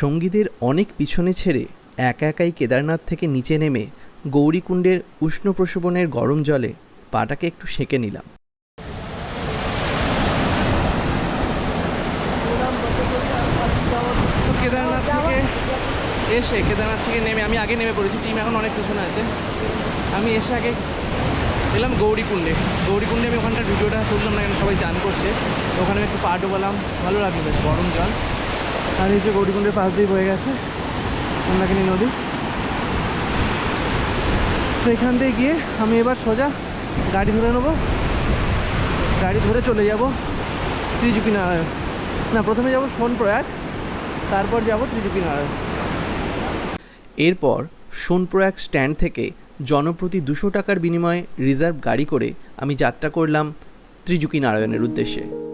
সঙ্গীদের অনেক পিছনে ছেড়ে একা একাই কেদারনাথ থেকে নিচে নেমে গৌরীকুণ্ডের উষ্ণ প্রসবনের গরম জলে পাটাকে একটু সেঁকে নিলাম। কেদারনাথ থেকে এসে, কেদারনাথ থেকে নেমে, আমি আগে নেমে পড়েছি, টিম এখন অনেক পিছনে আছে। আমি এসে আগে এলাম গৌরীকুণ্ডে। গৌরীকুণ্ডে আমি ওখানটার ভিডিওটা তুললাম না কেন, সবাই চান করছে। ওখানে আমি একটু পা ডোবালাম, ভালো লাগল বেশ, গরম জল। আর যে গৌরীকুণ্ডের পাশ দিয়ে বয়ে গেছে মন্দাকিনী নদী। তো এখান থেকে গিয়ে আমি এবার সোজা গাড়ি ধরে নেব। গাড়ি ধরে চলে যাব ত্রিজুকি নারায়ণ। না, প্রথমে যাব সোনপ্রয়াগ, তারপর যাব ত্রিজুকি নারায়ণ। এরপর সোনপ্রয়াগ স্ট্যান্ড থেকে জনপ্রতি দুশো টাকার বিনিময়ে রিজার্ভ গাড়ি করে আমি যাত্রা করলাম ত্রিজুকি নারায়ণের উদ্দেশ্যে।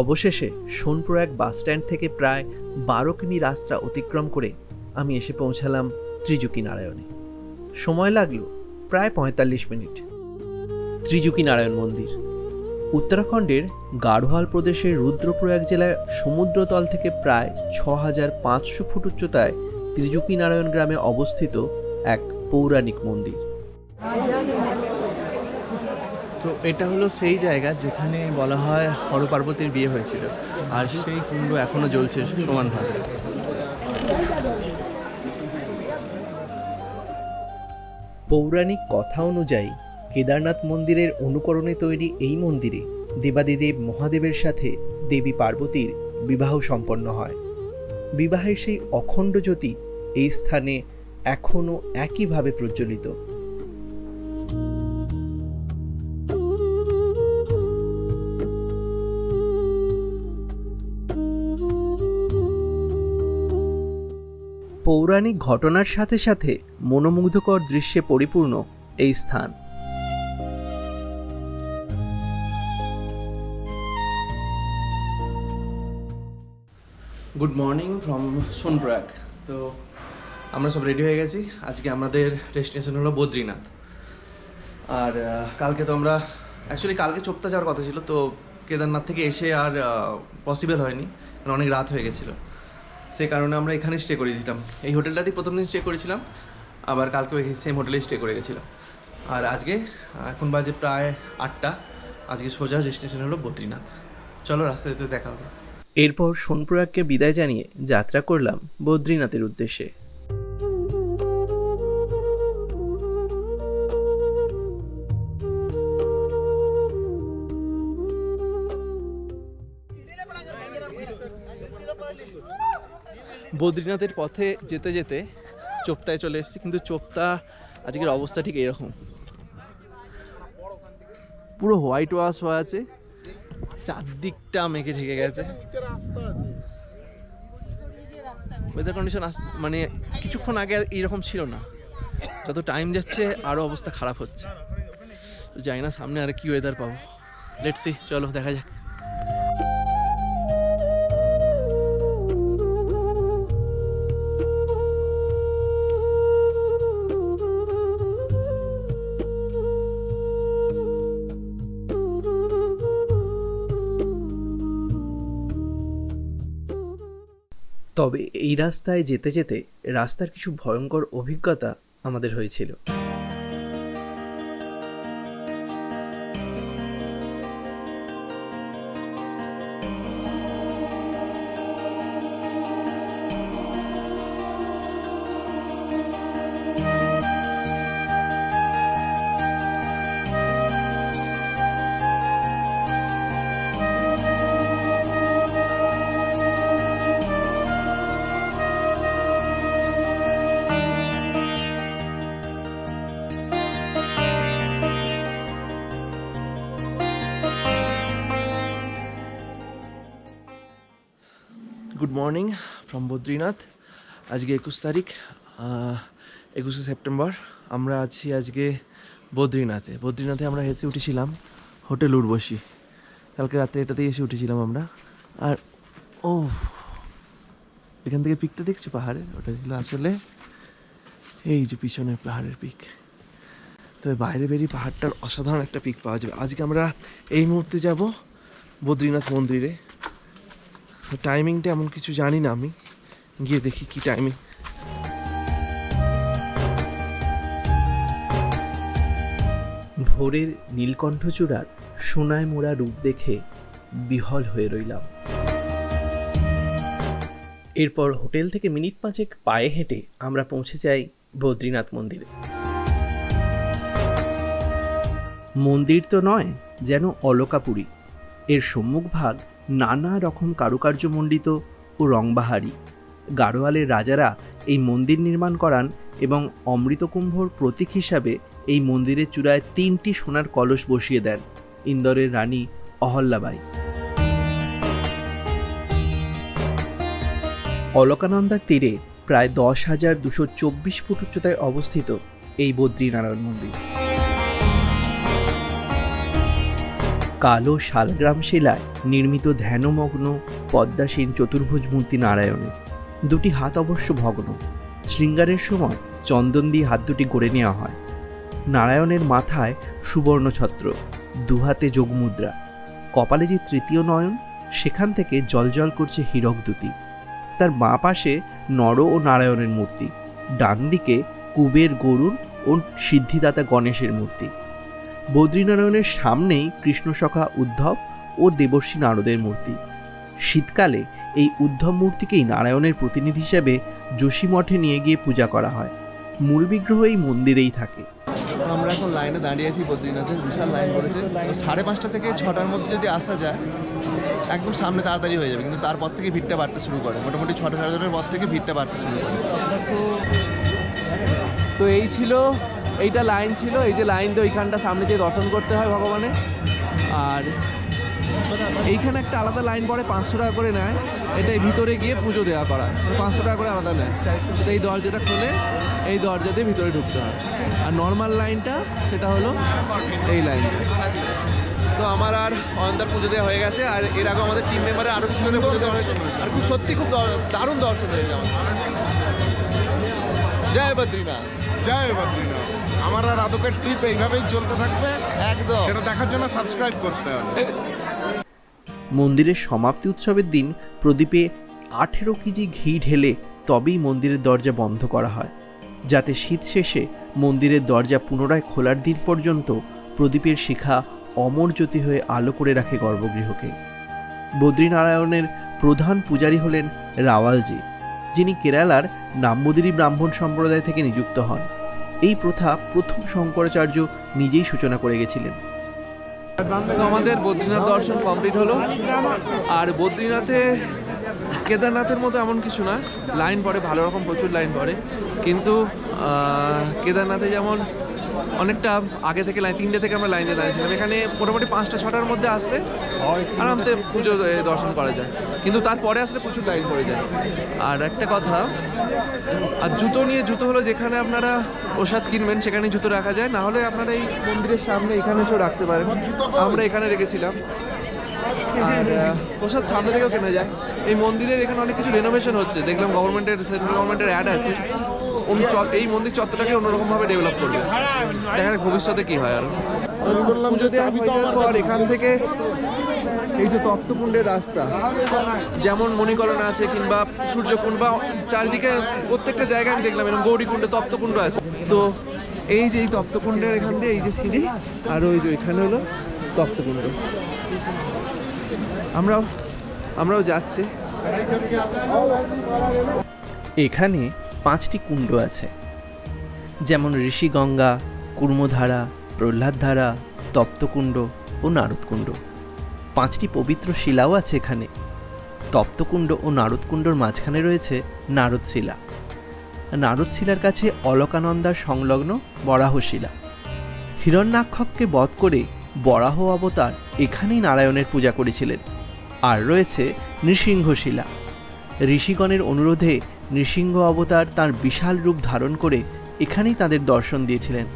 অবশেষে সোনপ্রয়াগ বাস স্ট্যান্ড থেকে প্রায় বারো কিমি রাস্তা অতিক্রম করে আমি এসে পৌঁছালাম ত্রিজুকি নারায়ণে। সময় লাগল প্রায় পঁয়তাল্লিশ মিনিট। ত্রিজুকি নারায়ণ মন্দির। উত্তরাখণ্ডের গাঢ়োয়াল প্রদেশের রুদ্রপ্রয়াগ জেলায় সমুদ্রতল থেকে প্রায় ছ হাজার পাঁচশো ফুট উচ্চতায় ত্রিজুকি নারায়ণ গ্রামে অবস্থিত এক পৌরাণিক মন্দির। তো এটা হলো সেই জায়গা যেখানে বলা হয় হর পার্বতীর বিয়ে হয়েছিল। আর সেই কুণ্ড এখনও জ্বলছে সমানভাবে। পৌরাণিক কথা অনুযায়ী কেদারনাথ মন্দিরের অনুকরণে তৈরি এই মন্দিরে দেবাদিদেব মহাদেবের সাথে দেবী পার্বতীর বিবাহ সম্পন্ন হয়। বিবাহের সেই অখণ্ড জ্যোতি এই স্থানে এখনও একইভাবে প্রজ্বলিত। পৌরাণিক ঘটনার সাথে সাথে মনোমুগ্ধকর দৃশ্যে পরিপূর্ণ এই স্থান। গুড মর্নিং ফ্রম সোনপ্রয়াগ তো আমরা সব রেডি হয়ে গেছি। আজকে আমাদের ডেস্টিনেশন হলো বদ্রীনাথ। আর কালকে তো আমরা অ্যাকচুয়ালি কালকে চোপতা যাওয়ার কথা ছিল, তো কেদারনাথ থেকে এসে আর পসিবল হয়নি। কারণ অনেক রাত হয়ে গেছিল। সেই কারণে আমরা এখানে স্টে করে দিতাম। এই হোটেলটাতেই প্রথম দিন স্টে করেছিলাম, আবার কালকে ওই সেম হোটেলে স্টে করে গেছিলাম। আর আজকে, এখন বাজে প্রায় আটটা, আজকে সোজা ডেস্টিনেশন হলো বদ্রীনাথ। চলো রাস্তাতে দেখা হবে। এরপর সোনপ্রয়াগকে বিদায় জানিয়ে যাত্রা করলাম বদ্রীনাথের উদ্দেশ্যে। বদ্রীনাথের পথে যেতে যেতে চোপতায় চলে এসেছি, কিন্তু চোপতা আজকের অবস্থা ঠিক এরকম পুরো হোয়াইট ওয়াশ হয়ে আছে, চারদিকটা মেঘে ঢেকে গেছে। ওয়েদার কন্ডিশন মানে কিছুক্ষণ আগে এইরকম ছিল না। যত টাইম যাচ্ছে আরও অবস্থা খারাপ হচ্ছে। তো জানি না সামনে আর কি ওয়েদার পাবো। লেটস চলো, দেখা যাক। তবে এই রাস্তায় যেতে যেতে রাস্তার কিছু ভয়ঙ্কর অভিজ্ঞতা আমাদের হয়েছিল। মর্নিং ফ্রম বদ্রীনাথ আজকে একুশ তারিখ একুশে সেপ্টেম্বর। আমরা আছি আজকে বদ্রীনাথে। বদ্রীনাথে আমরা হেসে উঠেছিলাম, হোটেল উর্বশী। কালকে রাত্রে এটাতেই এসে উঠেছিলাম আমরা। আর, ও, এখান থেকে পিকটা দেখছি পাহাড়ের? ওটা ছিল আসলে এই যে পিছনের পাহাড়ের পিক তবে বাইরে বেরিয়ে পাহাড়টার অসাধারণ একটা পিক পাওয়া যাবে। আজকে আমরা এই মুহূর্তে যাব বদ্রীনাথ মন্দিরে। টাইমিংটা এমন কিছু জানি না আমি। গিয়ে দেখি কি টাইমিং ভোরের নীলকণ্ঠচূড়ার সোনায় মোড়া রূপ দেখে বিহল হয়ে রইলাম। এরপর হোটেল থেকে মিনিট পাঁচেক পায়ে হেঁটে আমরা পৌঁছে যাই বদ্রীনাথ মন্দিরে। মন্দির তো নয়, যেন অলকাপুরী। এর সম্মুখভাগ নানা রকম কারুকার্যমণ্ডিত ও রংবাহারি। গাড়োয়ালের রাজারা এই মন্দির নির্মাণ করান এবং অমৃতকুম্ভর প্রতীক হিসাবে এই মন্দিরের চূড়ায় তিনটি সোনার কলস বসিয়ে দেন ইন্দোরের রানী অহল্যাবাই। অলকানন্দার তীরে প্রায় দশ হাজার দুশো চব্বিশ ফুট উচ্চতায় অবস্থিত এই বদ্রীনারায়ণ মন্দির। কালো শালগ্রাম শিলায় নির্মিত ধ্যানমগ্ন পদ্মাসীন চতুর্ভুজ মূর্তি নারায়ণের। দুটি হাত অবশ্য ভগ্ন। শৃঙ্গারের সময় চন্দন দিয়ে হাত দুটি গড়ে নেওয়া হয়। নারায়ণের মাথায় সুবর্ণ ছত্র দুহাতে যোগমুদ্রা। কপালে যে তৃতীয় নয়ন, সেখান থেকে জলজল করছে হীরক দুটি। তার বাঁ পাশে নর ও নারায়ণের মূর্তি ডান দিকে কুবের গরুর ও সিদ্ধিদাতা গণেশের মূর্তি। বদ্রীনারায়ণের সামনেই কৃষ্ণসখা উদ্ধব ও দেবর্ষী নারদের মূর্তি। শীতকালে এই উদ্ধব মূর্তিকেই নারায়ণের প্রতিনিধি হিসেবে যোশী মঠে নিয়ে গিয়ে পূজা করা হয়। মূল বিগ্রহ এই মন্দিরেই থাকে। আমরা এখন লাইনে দাঁড়িয়ে আছি বদ্রীনাথের বিশাল লাইন পড়েছে। তো সাড়ে পাঁচটা থেকে ছটার মধ্যে যদি আসা যায় একদম সামনে তাড়াতাড়ি হয়ে যাবে কিন্তু তারপর থেকে ভিড়টা বাড়তে শুরু করে। মোটামুটি ছটা সাড়ে ছটার পর থেকে ভিড়টা বাড়তে শুরু করে। তো এই ছিল এইটা লাইন ছিল, এই যে লাইন দিয়ে ওইখানটা সামনে দিয়ে দর্শন করতে হয় ভগবানের। আর এইখানে একটা আলাদা লাইন পড়ে, পাঁচশো টাকা করে নেয়। এটাই ভিতরে গিয়ে পুজো দেওয়া করা পাঁচশো টাকা করে আলাদা নেয়। তো এই দরজাটা খুলে, এই দরজা দিয়ে ভিতরে ঢুকতে হয়। আর নর্মাল লাইনটা, সেটা হলো এই লাইন। তো আমার আর অয়ন্তার পুজো দেওয়া হয়ে গেছে। আর এর আগে আমাদের টিম মেম্বারের আরও পুজো দেওয়া হয়েছে। আর খুব সত্যি খুব দারুণ দর্শন হয়েছে আমার জয় বদ্রীনাথ। জয় বদ্রীনাথ। আমার আর আদকের ট্রিপ এইভাবেই চলতে থাকবে। একদম। সেটা দেখার জন্য সাবস্ক্রাইব করতে হবে। মন্দিরের সমাপ্তি উৎসবের দিন প্রদীপে আঠেরো কেজি ঘি ঢেলে তবেই মন্দিরের দরজা বন্ধ করা হয়। যাতে শীত শেষে মন্দিরের দরজা পুনরায় খোলার দিন পর্যন্ত প্রদীপের শিখা অমর জ্যোতি হয়ে আলো করে রাখে গর্ভগৃহকে। বদ্রীনারায়ণের প্রধান পূজারী হলেন রাওয়ালজি যিনি কেরালার নাম্বুদিরি ব্রাহ্মণ সম্প্রদায় থেকে নিযুক্ত হন। এই প্রথা প্রথম শঙ্করাচার্য নিজেই সূচনা করে গেছিলেন। আমাদের বদ্রীনাথ দর্শন কমপ্লিট হলো। আর বদ্রীনাথে কেদারনাথের মতো এমন কিছু না। লাইন পড়ে, ভালো রকম প্রচুর লাইন পড়ে। কিন্তু কেদারনাথে যেমন অনেকটা আগে থেকে লাইন তিনটে থেকে আমরা লাইনে দাঁড়িয়েছিলাম। এখানে মোটামুটি পাঁচটা ছটার মধ্যে আসলে আরামসে পুজো দর্শন করা যায়। কিন্তু তারপরে আসলে প্রচুর লাইন পড়ে যায়। আর একটা কথা আর জুতো নিয়ে জুতো হলো যেখানে আপনারা প্রসাদ কিনবেন সেখানে জুতো রাখা যায়। না হলে আপনারা এই মন্দিরের সামনে এখানে এসেও রাখতে পারেন। আমরা এখানে রেখেছিলাম। আর প্রসাদ সামনে থেকেও কেনা যায়। এই মন্দিরের এখানে অনেক কিছু রেনোভেশন হচ্ছে। দেখলাম গভর্নমেন্টের সেন্ট্রাল গভর্নমেন্টের অ্যাড আছে। এই মন্দির চত্বরটাকে অন্যরকমভাবে ডেভেলপ করবে। দেখা যাক ভবিষ্যতে কি হয় আর। এখান থেকে এই যে তপ্তকুণ্ডের রাস্তা। যেমন মণিকরণ আছে কিংবা সূর্যকুণ্ড বা চারিদিকে প্রত্যেকটা জায়গায় আমি দেখলাম, এরকম গৌরীকুণ্ডে তপ্তকুণ্ড আছে। তো এই যে এই তপ্তকুণ্ডের এখান দিয়ে এই যে সিঁড়ি, আর ওই যে এখানে হলো তপ্তকুণ্ড। আমরাও আমরাও যাচ্ছি। এখানে পাঁচটি কুণ্ড আছে। যেমন ঋষিগঙ্গা কুর্মধারা, প্রহ্লাদধারা, তপ্তকুণ্ড ও নারদকুণ্ড। পাঁচটি পবিত্র শিলাও আছে এখানে। তপ্তকুণ্ড ও নারদকুণ্ডর মাঝখানে রয়েছে নারদশিলা। নারদশিলার কাছে অলকানন্দার সংলগ্ন বরাহশিলা। হিরণ্যাক্ষককে বধ করে বরাহ অবতার এখানেই নারায়ণের পূজা করেছিলেন। আর রয়েছে নৃসিংহশিলা। ঋষিগণের অনুরোধে নৃসিংহ অবতার তার বিশাল রূপ ধারণ করে এখানেই তাদের দর্শন দিয়েছিলেন।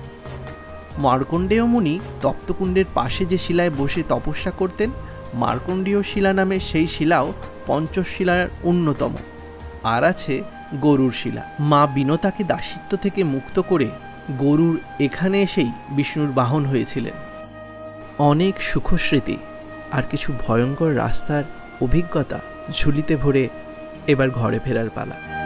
মার্কণ্ডেয় মুনি তপ্তকুণ্ডের পাশে যে শিলায় বসে তপস্যা করতেন, মার্কণ্ডীয় শিলা নামে সেই শিলাও পঞ্চশিলার অন্যতম। আর আছে গরুর শিলা। মা বিনতাকে দাসিত্ব থেকে মুক্ত করে গরুর এখানে এসেই বিষ্ণুর বাহন হয়েছিলেন। অনেক সুখস্মৃতি আর কিছু ভয়ঙ্কর রাস্তার অভিজ্ঞতা ঝুলিতে ভরে এবার ঘরে ফেরার পালা।